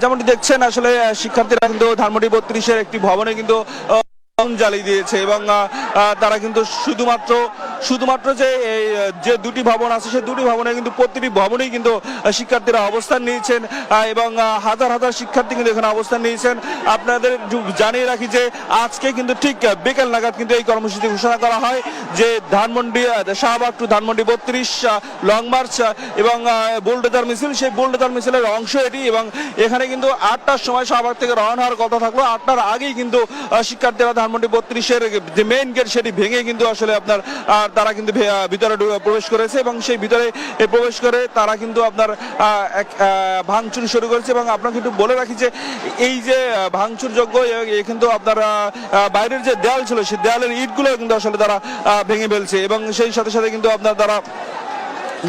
যেমনটি দেখছেন, আসলে শিক্ষার্থীরা কিন্তু ধানমন্ডি বত্রিশের একটি ভবনে কিন্তু জ্বালিয়ে দিয়েছে এবং তারা কিন্তু শুধুমাত্র শুধুমাত্র যে যে দুটি ভবন আছে সেই দুটি ভবনে কিন্তু প্রতিটি ভবনেই কিন্তু শিক্ষার্থীরা অবস্থান নিয়েছেন এবং হাজার হাজার শিক্ষার্থী কিন্তু এখানে অবস্থান নিয়েছেন। আপনাদের জানিয়ে রাখি যে, আজকে কিন্তু ঠিক বিকেল নাগাদ কিন্তু এই কর্মসূচি ঘোষণা করা হয় যে, ধানমন্ডি শাহবাগ টু ধানমন্ডি বত্রিশ লং মার্চ এবং বোল্ডেদার মিছিল, সেই বোল্ডেদার মিছিলের অংশ এটি, এবং এখানে কিন্তু আটটার সময় শাহবাগ থেকে রওনা হওয়ার কথা থাকল। আটটার আগেই কিন্তু শিক্ষার্থীরা ধানমন্ডি বত্রিশের যে মেইন গেট সেটি ভেঙে কিন্তু আসলে আপনার তারা কিন্তু ভিতরে প্রবেশ করেছে এবং সেই ভিতরে প্রবেশ করে তারা কিন্তু আপনার এক ভাঙচুর শুরু করেছে এবং আপনাকে একটু বলে রাখি যে এই যে ভাঙচুর যোগ্য কিন্তু আপনার বাইরের যে দেয়াল ছিল সেই দেয়ালের ইটগুলো কিন্তু আসলে তারা ভেঙে ফেলছে এবং সেই সাথে সাথে কিন্তু আপনার তারা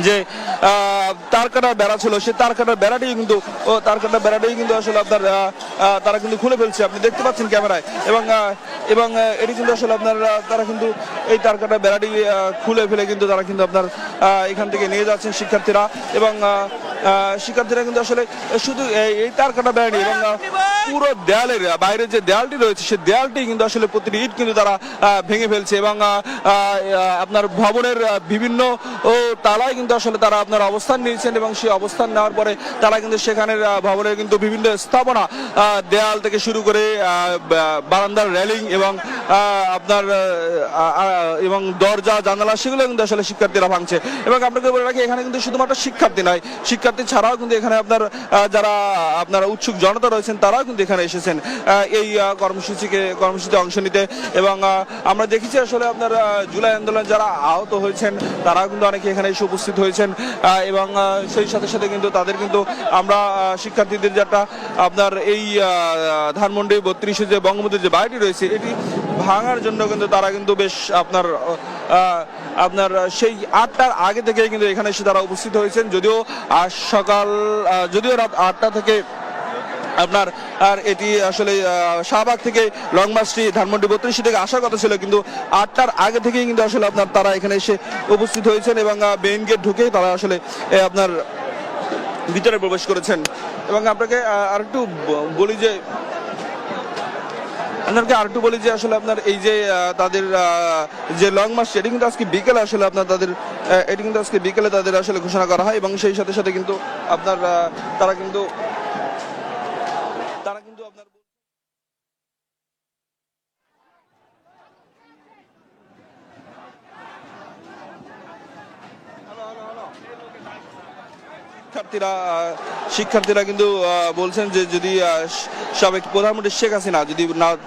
যে তার কাটার বেড়া ছিল সে তার কাটার বেড়াটি কিন্তু তার কাটার বেড়াটাই কিন্তু আসলে আপনার তারা কিন্তু খুলে ফেলছে। আপনি দেখতে পাচ্ছেন ক্যামেরায় এবং এবং এটি কিন্তু আসলে আপনার তারা কিন্তু এই তারকাটা বেড়াটি খুলে ফেলে কিন্তু তারা কিন্তু আপনার এখান থেকে নিয়ে যাচ্ছেন শিক্ষার্থীরা এবং শিক্ষার্থীরা কিন্তু আসলে শুধু এই- তার কাটা বেড়ানি এবং পুরো দেয়ালের বাইরে যে দেয়ালটি রয়েছে সেই দেয়ালটি কিন্তু আসলে প্রতিটি ইট কিন্তু তারা ভেঙে ফেলছে এবং আপনার ভবনের বিভিন্ন তালায় কিন্তু আসলে তারা আপনার অবস্থান নিয়েছেন এবং সেই অবস্থান নেওয়ার পরে তারা কিন্তু সেখানের ভবনের কিন্তু বিভিন্ন স্থাপনা দেয়াল থেকে শুরু করে বারান্দার রেলিং এবং আপনার এবং দরজা, জানালা, সেগুলো কিন্তু আসলে শিক্ষার্থীরা ভাঙছে। এবং আপনাকে বলে রাখি, এখানে কিন্তু শুধুমাত্র শিক্ষার্থী নয়, শিক্ষার্থী ছাড়াও কিন্তু এখানে আপনার যারা আপনার উৎসুক জনতা রয়েছেন, তারাও কিন্তু এখানে এসেছেন এই কর্মসূচিকে, কর্মসূচিতে অংশ নিতে। এবং আমরা দেখেছি আসলে আপনার জুলাই আন্দোলন যারা আহত হয়েছেন, তারাও কিন্তু অনেকে এখানে এসে উপস্থিত হয়েছেন এবং সেই সাথে সাথে কিন্তু তাদের কিন্তু আমরা শিক্ষার্থীদের যেটা আপনার এই ধানমন্ডি বত্রিশে যে বঙ্গবন্ধুর যে বাড়িটি রয়েছে, এটি ভাঙার জন্য কিন্তু তারা কিন্তু বেশ আপনার আপনার সেই আটটার আগে থেকে কিন্তু এখানে এসে তারা উপস্থিত হয়েছেন। যদিও আজ সকাল যদিও রাত আটটা থেকে আপনার, আর এটি আসলে শাহবাগ থেকে লং মার্চটি ধানমন্ডি বত্রিশ থেকে আসার কথা ছিল, কিন্তু আটটার আগে থেকেই কিন্তু আসলে আপনার তারা এখানে এসে উপস্থিত হয়েছেন এবং মেইন গেট ঢুকেই তারা আসলে আপনার ভিতরে প্রবেশ করেছেন। এবং আপনাকে আরেকটু ব- বলি যে আপনাকে আরেকটু বলি যে আসলে আপনার এই যে তাদের যে লং মার্চ এটি কিন্তু আজকে বিকেলে আসলে আপনার তাদের এটি কিন্তু আজকে বিকেলে তাদের আসলে ঘোষণা করা হয় এবং সেই সাথে সাথে কিন্তু আপনার তারা কিন্তু তারা কিন্তু আপনার শিক্ষার্থীরা শিক্ষার্থীরা কিন্তু বলছেন যে যদি সাবেক প্রধানমন্ত্রী শেখ হাসিনা যদি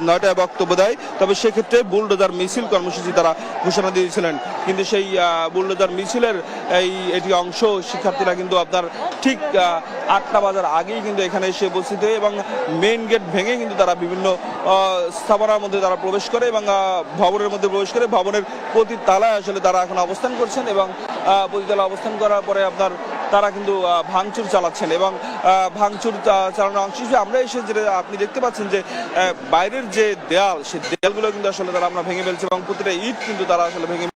নয়টায় বক্তব্য দেয়, তবে সেক্ষেত্রে বুলডোজার মিছিল কর্মসূচি তারা ঘোষণা দিয়েছিলেন। কিন্তু সেই বুলডোজার মিছিলের এই, এটি অংশ শিক্ষার্থীরা কিন্তু আপনার ঠিক আটটা বাজার আগেই কিন্তু এখানে এসে উপস্থিত এবং মেইন গেট ভেঙে কিন্তু তারা বিভিন্ন স্থাপনার মধ্যে তারা প্রবেশ করে এবং ভবনের মধ্যে প্রবেশ করে ভবনের প্রতি তালায় আসলে তারা এখন অবস্থান করছেন এবং প্রতি তালা অবস্থান করার পরে আপনার তারা কিন্তু ভাঙচুর চালাচ্ছেন এবং ভাঙচুর চালানোর অংশ হিসেবে আমরা এসে যে আপনি দেখতে পাচ্ছেন যে বাইরের যে দেয়াল সেই দেয়ালগুলো কিন্তু আসলে তারা আমরা ভেঙে ফেলছে এবং প্রতিটা ইট কিন্তু তারা আসলে ভেঙে